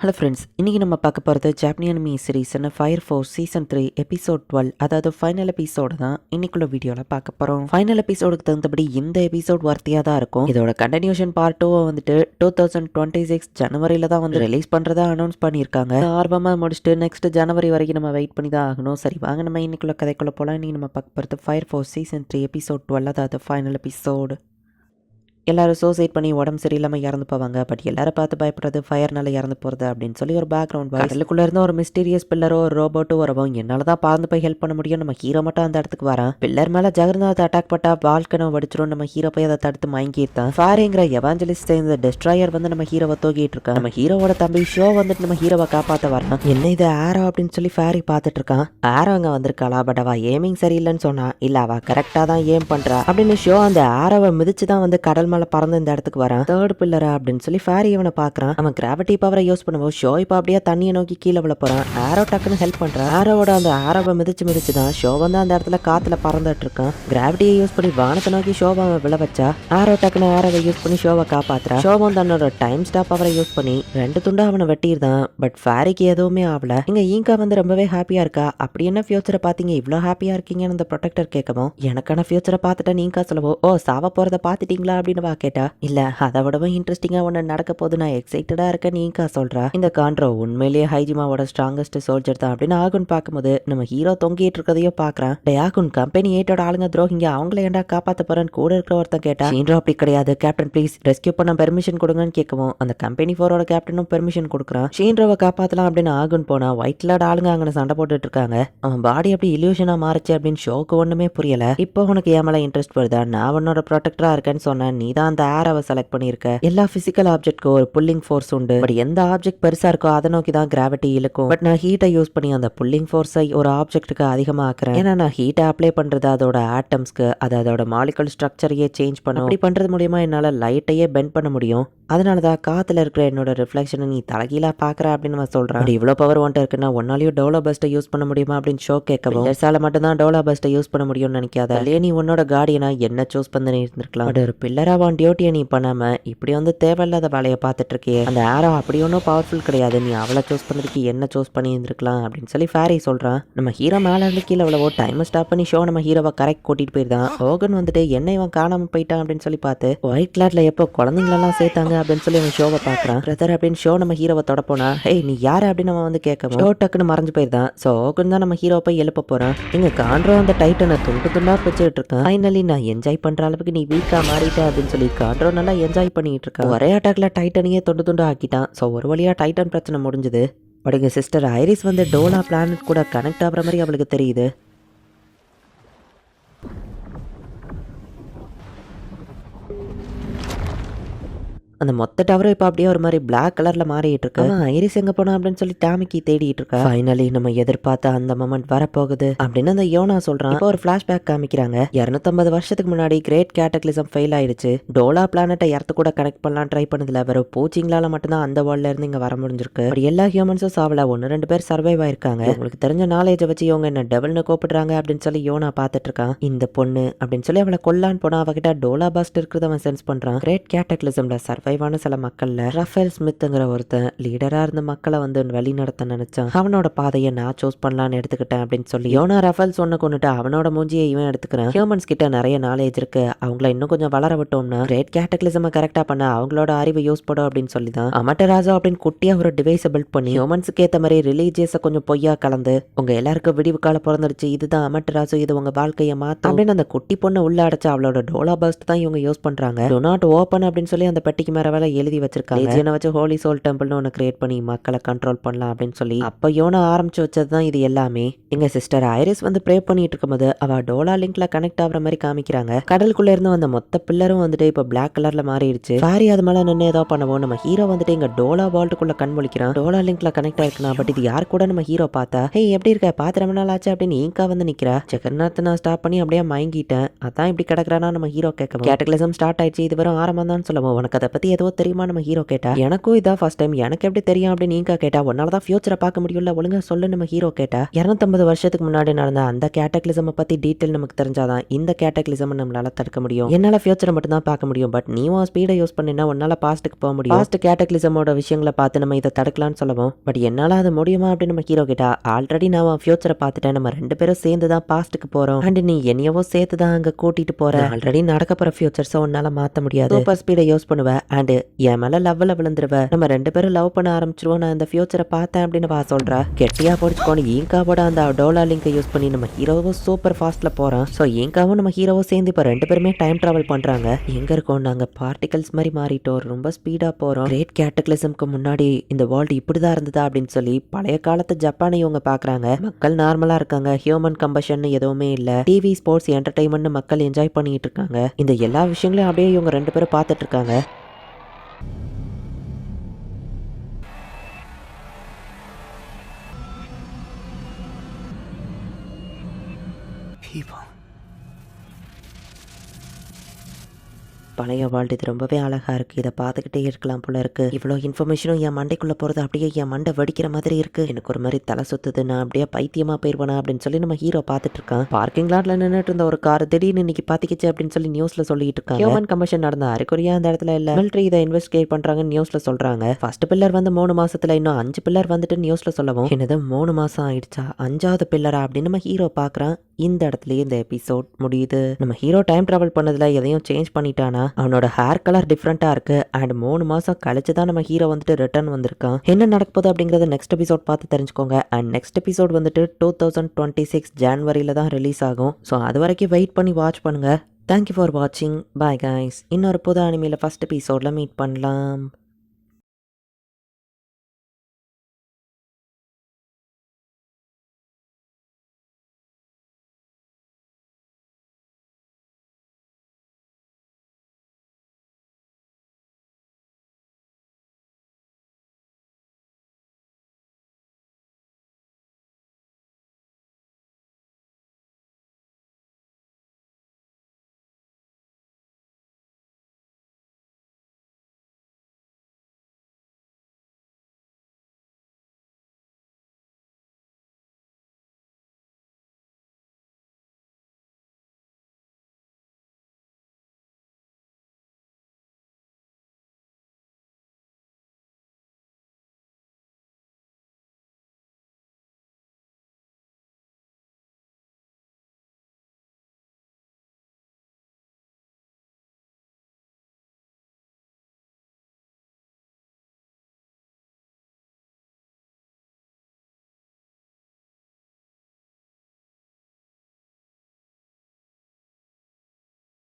Hello friends இன்றைக்கி நம்ம பார்க்க போகிறது ஜாப்பனி மீ சீரீஸ்னு Fire Force season three episode twelve அதாவது ஃபைனல் எபிசோடு தான் இன்னைக்குள்ள வீடியோவில் பார்க்க போகிறோம் ஃபைனல் எபிசோடுக்கு தகுந்தபடி இந்த எபிசோட் வர்த்தியாக தான் இருக்கும். இதோட கண்டினியூஷன் பார்ட் டூ வந்துட்டு டூ தௌசண்ட் டுவெண்ட்டி சிக்ஸ் ஜனவரியில் தான் வந்து ரிலீஸ் பண்ணுறதா அனௌன்ஸ் பண்ணியிருக்காங்க. ஆர்வமாக முடிச்சுட்டு நெக்ஸ்ட் ஜனவரி வரைக்கும் நம்ம வெயிட் பண்ணி தான் ஆகணும். சரி வாங்க நம்ம இன்னைக்குள்ள கதைக்குள்ள போகலாம் இன்னைக்கு நம்ம பார்க்க போகிறது Fire Force season three episode twelve அதாவது ஃபைனல் எபிசோடு எல்லாரும் சூசைட் பண்ணி உடம்பு சரியில்லாமல் இறந்து போவாங்க. பட் எல்லாரும் பார்த்து பயப்படுறது ஃபயர்னால இறந்து போகிறது அப்படின்னு சொல்லி ஒரு பேக்ரவுண்ட் கடலுக்குள்ள இருந்த ஒரு மிஸ்டீரியஸ் பில்லரோ ஒரு ரோபோட்டோ வரவும் என்னால் தான் பார்ந்து போய் ஹெல்ப் பண்ண முடியும். நம்ம ஹீரோ மட்டும் அந்த இடத்துக்கு வரான். பில்லர் மேலே ஜெகநாத் அட்டாக் பட்டா வாழ்க்கனை வடிச்சிரும். நம்ம ஹீரோ போய் அதை தடுத்து மயங்கிட்டான் ஃபாரிங்கிற எவாஞ்சலிஸ்ட் சேர்ந்த டெஸ்ட்ராயர் வந்து நம்ம ஹீரோவை தூக்கிட்டு இருக்கான். நம்ம ஹீரோவோட தம்பி ஷோ வந்துட்டு நம்ம ஹீரோவை காப்பாற்ற வரான். என்ன இது ஆரோ அப்படின்னு சொல்லி ஃபேரி பார்த்துட்டு இருக்கான்? ஆரோ அங்கே வந்திருக்காளா? பட் அவள் ஏமிங் சரியில்லைன்னு சொன்னா இல்லை அவள் கரெக்டாக தான் ஏம் பண்ணுறா அப்படின்னு ஷோ அந்த ஆரோவை மிதிச்சு தான் வந்து கடல் மேலே பறந்து இந்த இடத்துக்கு வரான். தேர்ட் பில்லரா அப்படின்னு சொல்லி ஃபேரி இவனை பாக்குறான். அவன் கிராவிட்டி பவரை யூஸ் பண்ணும்போது ஷோ இப்போ அப்படியே தண்ணியை நோக்கி கீழே விழ போகிறான் ஆரோ டக்குன்னு ஹெல்ப் பண்ணுறான் ஆரோவோட அந்த ஆரோவை மிதிச்சு மிதிச்சு தான் ஷோ வந்து அந்த இடத்துல காற்றுல பறந்துட்டு இருக்கான். கிராவிட்டியை யூஸ் பண்ணி வானத்தை நோக்கி ஷோபாவை விழ வச்சா ஆரோ டக்குன்னு ஆரோவை யூஸ் பண்ணி ஷோவை காப்பாத்துறான் ஷோபம் தன்னோட டைம் ஸ்டாப் பவரை யூஸ் பண்ணி ரெண்டு துண்டா அவனை வெட்டியிருந்தான் பட் ஃபேரிக்கு எதுவுமே ஆகல இங்க ஈங்கா வந்து ரொம்பவே ஹாப்பியா இருக்கா? அப்படி என்ன ஃபியூச்சரை பாத்தீங்க? இவ்வளோ ஹாப்பியா இருக்கீங்கன்னு அந்த ப்ரொடெக்டர் கேட்கவும் எனக்கான ஃபியூச்சரை பார்த்துட்டேன் நீங்க சொல்லவோ ஓ சாவ போறதை பார்த்துட்டீங்களா? அப்படின்னு வா கேட்டா? இல்ல அதை விடவும் இன்ட்ரெஸ்டிங்கா ஒன்று நடக்க போது நான் எக்ஸைட்டடா இருக்கேன். நீங்கா சொல்றா? இந்த காண்ட்ரோ உண்மையிலேயே ஹைஜிமாவோட ஸ்ட்ராங்கஸ்ட் சோல்ஜர் தான் அப்படின்னு ஆகுன் பார்க்கும்போது நம்ம ஹீரோ தொங்கிட்டு இருக்கதையோ பாக்குறான் டே ஆகுன் கம்பெனி ஏட்டோட ஆளுங்க துரோகிங்க. அவங்கள ஏண்டா காப்பாத்த போறேன்னு கூட இருக்கிற ஒருத்தன் கேட்டா ஹீரோ அப்படி கிடையாது. கேப்டன் ப்ளீஸ் ரெஸ்கியூ பண்ண பெர்மிஷன் கொடுங்கன்னு கேட்கவும் அந்த கம்பெனி ஃபோரோட கேப்டனும் பெர்மிஷன் கொடுக்குறான். ஷீன்ரோவை காப்பாத்தலாம் அப்படின்னு ஆகுன் போனா ஒயிட் லாட் ஆளுங்க அங்கே சண்டை போட்டுட்டு இருக்காங்க. அவன் பாடி அப்படி இல்யூஷனா மாறுச்சு அப்படின்னு ஷோக்கு ஒண்ணுமே புரியல. இப்போ உனக்கு ஏன் மேல இன்ட்ரெஸ்ட் வருதா? நான் உன்னோட ப்ரொடெக்டரா இருக்கேன்னு சொன்னேன். நீ தான் அந்த ஆரவை செலக்ட் பண்ணியிருக்க. எல்லா பிசிக்கல் ஆப்ஜெக்ட்க்கும் ஒரு புல்லிங் ஃபோர்ஸ் உண்டு. பட் எந்த ஆப்ஜெக்ட் பெருசா இருக்கோ அதை நோக்கி தான் கிராவிட்டி இழுக்கும். பட் நான் ஹீட்டை யூஸ் பண்ணி அந்த புல்லிங் ஃபோர்ஸை ஒரு ஆப்ஜெக்ட்டுக்கு அதிகமா ஆக்குறேன் ஏன்னா நான் ஹீட்டை அப்ளை பண்றது அதோட ஆட்டம்ஸ்க்கு அது அதோட மாலிகுல் ஸ்ட்ரக்சரையே சேஞ்ச் பண்ணும். அப்படி பண்றது மூலியமா என்னால லைட்டையே பெண்ட் பண்ண முடியும். அதனால தான் காத்துல இருக்கிற என்னோட ரிஃப்ளெக்ஷனை நீ தலைகீழா பாக்குற அப்படின்னு நான் சொல்றேன். அப்படி இவ்வளவு பவர் ஒன்ட்டு இருக்குன்னா ஒன்னாலையும் டோலோ பஸ்ட்டை யூஸ் பண்ண முடியுமா அப்படின்னு ஷோ கேட்கவும். பெருசால மட்டும் தான் டோலோ பஸ்ட்டை யூஸ் பண்ண முடியும்னு நினைக்காத. இல்லையே நீ உன்னோட கார்டியனா என்ன சூஸ் பண்ணி இருந்திருக்கலாம். ஒரு ஒரு பில்லராவான் டியூட்டியை நீ பண்ணாமல் இப்படி வந்து தேவையில்லாத வேலையை பார்த்துட்ருக்கியே அந்த ஆரோ அப்படி ஒன்றும் பவர்ஃபுல் கிடையாது. நீ அவளை சூஸ் பண்ணுறதுக்கு என்ன சூஸ் பண்ணி இருந்திருக்கலாம் அப்படின்னு சொல்லி ஃபேரி சொல்கிறான் நம்ம ஹீரோ மேல இருந்து கீழே அவ்வளவோ டைம் ஸ்டாப் பண்ணி ஷோ நம்ம ஹீரோவை கரெக்ட் கூட்டிகிட்டு போயிருந்தான் ஹோகன் வந்துட்டு என்ன இவன் காணாம போயிட்டான் அப்படின்னு சொல்லி பார்த்து ஒயிட் கிளாட்ல எப்போ குழந்தைங்களெல்லாம் சேர்த்தாங்க அப்படின்னு சொல்லி அவன் ஷோவை பார்க்கறான். பிரதர் அப்படின்னு ஷோ நம்ம ஹீரோவை தொடப்போனா ஹேய் நீ யார்? அப்படின்னு அவன் வந்து கேட்கவும் ஷோ டக்குன்னு மறைஞ்சு போயிருந்தான். ஸோ ஹோகன் தான் நம்ம ஹீரோவை போய் எழுப்ப போகிறான் இங்கே காண்ட்ரோ அந்த டைட்டனை துண்டு துண்டாக வச்சுக்கிட்டு இருக்கான். ஃபைனலி நான் என்ஜாய் பண்ணுற அளவுக்கு நீ வீக்காக மாறிட்ட அப்படின்னு சொல்லி ஆண்ட்ரோ நல்லா என்ஜாய் பண்ணிகிட்டு இருக்கான். ஒரே அட்டாக்ல டைட்டனையே தொண்டு துண்டு ஆக்கிட்டான். ஸோ ஒரு வழியாக டைட்டன் பிரச்சனை முடிஞ்சுது. பட் எங்கள் சிஸ்டர் ஐரிஸ் வந்து டோலா பிளானட் கூட கனெக்ட் ஆகுற மாதிரி அவளுக்கு தெரியுது. அந்த மொத்த டவரும் இப்போ அப்படியே ஒரு மாதிரி பிளாக் கலர்ல மாறிட்டு இருக்கு ஐரிஸ் எங்க போனா அப்படின்னு சொல்லி டாமிக்கி தேடிட்டு இருக்கா ஃபைனலி நம்ம எதிர்பார்த்த அந்த மொமெண்ட் வரப்போகுது அப்படின்னு அந்த யோனா சொல்றான். இப்போ ஒரு பிளாஷ்பேக் காமிக்கிறாங்க. இருநூத்தம்பது வருஷத்துக்கு முன்னாடி கிரேட் கேட்டக்லிசம் ஃபெயில் ஆயிடுச்சு. டோலா பிளானட்டை இடத்து கூட கனெக்ட் பண்ணலாம் ட்ரை பண்ணதுல வெறும் பூச்சிங்களால மட்டும்தான் அந்த வேர்ல்ட்ல இருந்து இங்க வர முடிஞ்சிருக்கு. அப்படி எல்லா ஹியூமன்ஸும் சாவல ஒன்னு ரெண்டு பேர் சர்வைவ் ஆயிருக்காங்க. உங்களுக்கு தெரிஞ்ச நாலேஜை வச்சு இவங்க என்ன டெவல்னு கூப்பிடுறாங்க அப்படின்னு சொல்லி யோனா பார்த்துட்டு இருக்கான் இந்த பொண்ணு அப்படின்னு சொல்லி அவளை கொல்லான்னு போனா அவகிட்ட டோலா பாஸ்ட் இருக்கிறத அவன் சென்ஸ் பண்றான். கிரேட் கேட்டக்லிசம்ல சர்வைவான சில மக்கள்ல ரஃபேல் ஸ்மித்ங்கிற ஒருத்தன் லீடரா இருந்த மக்களை வந்து வழி நடத்த நினைச்சான். அவனோட பாதையை நான் சூஸ் பண்ணலாம்னு எடுத்துக்கிட்டேன் அப்படின்னு சொல்லி யோனா ரஃபேல் சொன்ன கொண்டுட்டு அவனோட மூஞ்சியை இவன் எடுத்துக்கிறான். ஹியூமன்ஸ் கிட்ட நிறைய நாலேஜ் இருக்கு. அவங்கள இன்னும் கொஞ்சம் வளர விட்டோம்னா கிரேட் கேட்டக்லிசம் கரெக்டா பண்ண அவங்களோட அறிவை யூஸ் படும் அப்படின்னு சொல்லி தான் அமட்டராஜோ அப்படின்னு குட்டியா ஒரு டிவைஸை பில்ட் பண்ணி ஹியூமன்ஸுக்கு ஏத்த மாதிரி ரிலீஜியஸை கொஞ்சம் பொய்யா கலந்து உங்க எல்லாருக்கும் விடிவு காலம் பிறந்துருச்சு இதுதான் அமட்டராஜோ இது உங்க வாழ்க்கையை மாத்தும் அப்படின்னு அந்த குட்டி பொண்ணை உள்ள அடைச்சு அவளோட டோலா பஸ்ட் தான் இவங்க யூஸ் பண்றாங்க. டோ நாட் ஓப்பன் அப்படின்னு சொல்லி அந்த பெட்டிக்கு மேல எழுதி வச்சிருக்காங்க. லெஜியனை வச்சு ஹோலி சோல் டெம்பிள்னு ஒன்று கிரியேட் பண்ணி மக்களை கண்ட்ரோல் பண்ணலாம் அப்படின்னு சொல்லி அப்போ யோனா ஆரம்பிச்சு வச்சது தான் இது எல்லாமே. எங்க சிஸ்டர் ஐரிஸ் வந்து ப்ரே பண்ணிட்டு இருக்கும்போது அவ டோலா லிங்க்ல கனெக்ட் ஆகுற மாதிரி காமிக்கிறாங்க. கடலுக்குள்ள இருந்து வந்த மொத்த பில்லரும் வந்துட்டு இப்போ பிளாக் கலர்ல மாறிடுச்சு. சாரி அது மேல நின்று ஏதோ பண்ணுவோம். நம்ம ஹீரோ வந்துட்டு இங்க டோலா வால்ட்டுக்குள்ள கண் முழிக்கிறான். டோலா லிங்க்ல கனெக்ட் ஆயிருக்கா பட் இது யார் கூட நம்ம ஹீரோ பார்த்தா? ஹே எப்படி இருக்க? பார்த்து ரொம்ப நாள் ஆச்சு அப்படின்னு ஈங்கா வந்து நிக்கிறா. ஜெகநாத் நான் ஸ்டாப் பண்ணி அப்படியே மயங்கிட்டேன். அதான் இப்படி கிடக்குறானா நம்ம ஹீரோ கேட்கவும். கேட்டகலிசம் ஸ்டார்ட் ஆயிடுச்சு. இது வரும் ஆரம்பம் தான் சொல்லுவோம். உனக்கு அதை பத்தி ஏதோ தெரியுமா நம்ம ஹீரோ கேட்டா? எனக்கும் இதான் ஃபர்ஸ்ட் டைம் எனக்கு எப்படி தெரியும் அப்படின்னு நீங்க கேட்டா? உன்னால தான் ஃபியூச்சரை பார்க்க முடியல ஒழுங்கா சொல்லு நம்ம ஹீரோ கேட்டா. இரநூத்தம்பது வருஷத்துக்கு முன்னாடி நடந்த அந்த கேட்டக்லிசம் பத்தி டீட்டெயில் நமக்கு தெரிஞ்சாதான் இந்த கேட்டக்லிசம் நம்மளால தடுக்க முடியும். என்னால ஃபியூச்சரை மட்டும் தான் பார்க்க முடியும். பட் நீ உன் ஸ்பீடை யூஸ் பண்ணினா உன்னால பாஸ்ட்டுக்கு போக முடியும். பாஸ்ட் கேட்டக்லிசமோட விஷயங்களை பார்த்து நம்ம இதை தடுக்கலாம்னு சொல்லவும். பட் என்னால அது முடியுமா அப்படின்னு நம்ம ஹீரோ கேட்டா ஆல்ரெடி நான் ஃபியூச்சரை பார்த்துட்டேன். நம்ம ரெண்டு பேரும் சேர்ந்து தான் பாஸ்ட்டுக்கு போறோம். அண்ட் நீ என்னையவோ சேர்த்து தான் அங்க கூட்டிட்டு போற. ஆல்ரெடி நடக்க போற ஃபியூச்சர்ஸை உன்னால மாத்த முடியாது. சூப்பர் ஸ்பீடை யூஸ் பண்ணுவேன் அண்டு என் மேல லவ்வில் விழுந்துருவ. நம்ம ரெண்டு பேரும் லவ் பண்ண ஆரம்பிச்சிருவோம். நான் இந்த ஃபியூச்சரை பார்த்தேன் அப்படின்னு வா சொல்றா. கெட்டியா பிடிச்சிக்கோன்னு ஈங்காவோட அந்த டோலா லிங்கை யூஸ் பண்ணி நம்ம ஹீரோவும் சூப்பர் ஃபாஸ்ட்ல போகிறோம் ஸோ ஈங்காவும் நம்ம ஹீரோவும் சேர்ந்து இப்போ ரெண்டு பேருமே டைம் டிராவல் பண்றாங்க. எங்க இருக்கோம்? நாங்க பார்ட்டிகல்ஸ் மாதிரி மாறிட்டோம். ரொம்ப ஸ்பீடா போறோம். கிரேட் கேட்டகலிசம்க்கு முன்னாடி இந்த வேர்ல்டு இப்படிதான் இருந்ததா அப்படின்னு சொல்லி பழைய காலத்து ஜப்பானை இவங்க பாக்குறாங்க. மக்கள் நார்மலா இருக்காங்க. ஹியூமன் கம்பஷன் எதுவுமே இல்ல. டிவி ஸ்போர்ட்ஸ் என்டர்டைன்மெண்ட் மக்கள் என்ஜாய் பண்ணிட்டு இருக்காங்க. இந்த எல்லா விஷயங்களையும் அப்படியே இவங்க ரெண்டு பேரும் பார்த்துட்டு இருக்காங்க. பழைய வேர்ல்டு இது ரொம்பவே அழகா இருக்கு. இதை பார்த்துக்கிட்டே இருக்கலாம் போல இருக்கு. இவ்வளோ இன்ஃபர்மேஷனும் என் மண்டைக்குள்ள போறது அப்படியே என் மண்டை வெடிக்கிற மாதிரி இருக்கு. எனக்கு ஒரு மாதிரி தலை சுத்துது. நான் அப்படியே பைத்தியமா போயிருவேனா அப்படின்னு சொல்லி நம்ம ஹீரோ பார்த்துட்டு இருக்கான். பார்க்கிங் லாட்ல நின்றுட்டு இருந்த ஒரு கார் திடீர்னு இன்னைக்கு பாத்திக்கிச்சு அப்படின்னு சொல்லி நியூஸ்ல சொல்லிட்டு இருக்காங்க. ஹியூமன் கமிஷன் நடந்த அறிகுறியா அந்த இடத்துல இல்ல. மிலிட்ரி இதை இன்வெஸ்டிகேட் பண்றாங்கன்னு நியூஸ்ல சொல்றாங்க. ஃபர்ஸ்ட் பில்லர் வந்து மூணு மாசத்துல இன்னும் அஞ்சு பில்லர் வந்துட்டு நியூஸ்ல சொல்லவும். என்னது மூணு மாசம் ஆயிடுச்சா? அஞ்சாவது பில்லரா அப்படின்னு நம்ம ஹீரோ பாக்குறான் இந்த இடத்துலயே இந்த எபிசோட் முடியுது. நம்ம ஹீரோ டைம் டிராவல் பண்ணதுல எதையும் சேஞ்ச் பண்ணிட்டானா? அவனோட ஹேர் கலர் டிஃப்ரெண்ட்டாக இருக்கு. அண்ட் மூணு மாதம் கழிச்சு தான் நம்ம ஹீரோ வந்துட்டு ரிட்டர்ன் வந்திருக்கான். என்ன நடக்க போகுது நெக்ஸ்ட் எபிசோட் பார்த்து தெரிஞ்சுக்கோங்க. அண்ட் நெக்ஸ்ட் எபிசோட் வந்துட்டு டூ தௌசண்ட் டுவெண்ட்டி சிக்ஸ் ஜான்வரியில் தான் ரிலீஸ் ஆகும். ஸோ அது வரைக்கும் வெயிட் பண்ணி வாட்ச் பண்ணுங்கள் தேங்க்யூ ஃபார் வாட்சிங் பாய் கைஸ் இன்னொரு புது அனிமையில் ஃபஸ்ட் எபிசோடில் மீட் பண்ணலாம்.